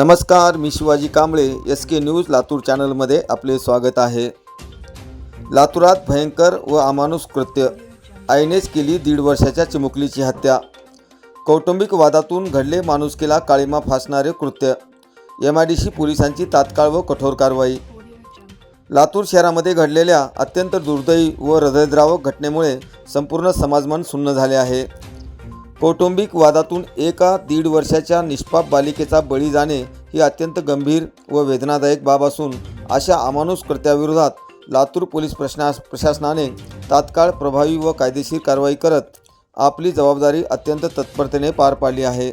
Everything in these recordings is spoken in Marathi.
नमस्कार मी Shivaji Kamble S K news Latur चॅनलमध्ये आपले स्वागत आहे. लातूरात भयंकर व अमानुष कृत्य. आईनेच केली दीड वर्षाच्या चिमुकलीची हत्या. कौटुंबिक वादातून घडले माणुसकीला काळीमा फासणारे कृत्य. एम आय डी सी पोलिसांची तात्काळ व कठोर कारवाई. लातूर शहरामध्ये घडलेल्या अत्यंत दुर्दैवी व हृदयद्रावक घटनेमुळे संपूर्ण समाजमन सुन्न झाले आहे. कौटुंबिक वादातून एका दीड वर्षाच्या निष्पाप बालिकेचा बळी जाणे ही अत्यंत गंभीर व वेदनादायक बाब असून अशा अमानुष कृत्याविरोधात लातूर पोलीस प्रश्ना प्रशासनाने तात्काळ प्रभावी व कायदेशीर कारवाई करत आपली जबाबदारी अत्यंत तत्परतेने पार पाडली आहे.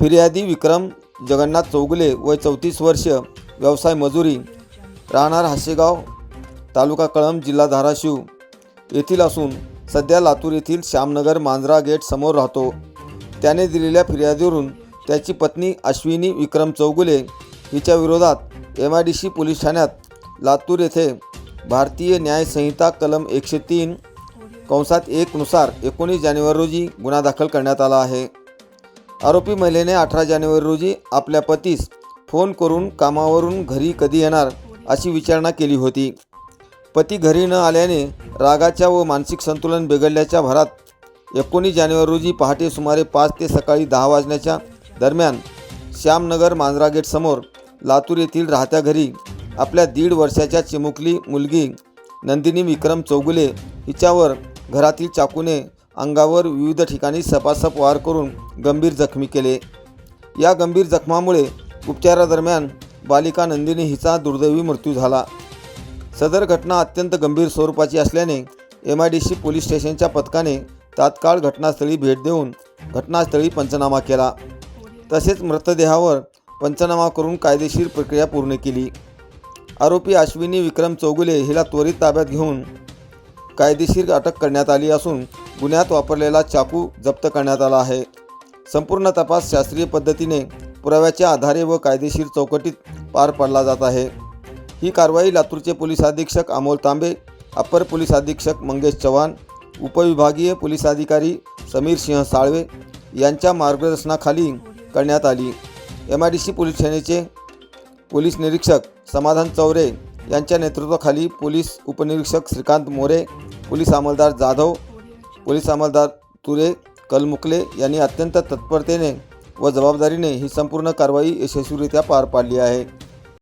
फिर्यादी विक्रम जगन्नाथ चौगुले वय चौतीस वर्ष व्यवसाय मजुरी राहणार हासेगाव तालुका कळंब जिल्हा धाराशिव येथील असून सध्या लातूर येथील श्यामनगर मांजरा गेट समोर राहतो. त्याने दिलेल्या फिर्यादीवरून त्याची पत्नी अश्विनी विक्रम चौगुले हिच्या विरोधात M I D C police ठाण्यात लातूर येथे भारतीय न्यायसंहिता कलम एकशे तीन कंसात एकनुसार एकोणीस जानेवारी रोजी गुन्हा दाखल करण्यात आला आहे. आरोपी महिलेने अठरा जानेवारी रोजी आपल्या पतीस फोन करून कामावरून घरी कधी येणार अशी विचारणा केली होती. पती घरी न आल्याने रागाच्या व मानसिक संतुलन बिघडल्याच्या भरात एकोणीस जानेवारी रोजी पहाटे सुमारे पाच ते सकाळी दहा वाजण्याच्या दरम्यान श्यामनगर मांजरा गेटसमोर लातूर येथील राहत्या घरी आपल्या दीड वर्षाच्या चिमुकली मुलगी नंदिनी विक्रम चौगुले हिच्यावर घरातील चाकूने अंगावर विविध ठिकाणी सपासप वार करून गंभीर जखमी केले. या गंभीर जखमामुळे उपचारादरम्यान बालिका नंदिनी हिचा दुर्दैवी मृत्यू झाला. सदर घटना अत्यंत गंभीर स्वरूपाची असल्याने M I D C police स्टेशनच्या पथकाने तात्काळ घटनास्थळी भेट देऊन घटनास्थळी पंचनामा केला. तसेच मृतदेहावर पंचनामा करून कायदेशीर प्रक्रिया पूर्ण केली. आरोपी अश्विनी विक्रम चौगुले हिला त्वरित ताब्यात घेऊन कायदेशीर अटक करण्यात आली असून गुन्ह्यात वापरलेला चाकू जप्त करण्यात आला आहे. संपूर्ण तपास शास्त्रीय पद्धतीने पुराव्याच्या आधारे व कायदेशीर चौकटीत पार पडला जात आहे. ही कारवाई लातूरचे पोलीस अधीक्षक अमोल तांबे अप्पर पोलीस अधीक्षक मंगेश चव्हाण उपविभागीय पोलीस अधिकारी समीर सिंह साळवे यांच्या मार्गदर्शनाखाली करण्यात आली. M I D C police ठाण्याचे पोलीस निरीक्षक समाधान चौरे यांच्या नेतृत्वाखाली पोलीस उपनिरीक्षक श्रीकांत मोरे पोलीस अंमलदार जाधव पोलीस अंमलदार तुरे कलमुकले यांनी अत्यंत तत्परतेने व जबाबदारीने ही संपूर्ण कारवाई यशस्वीरित्या पार पाडली आहे.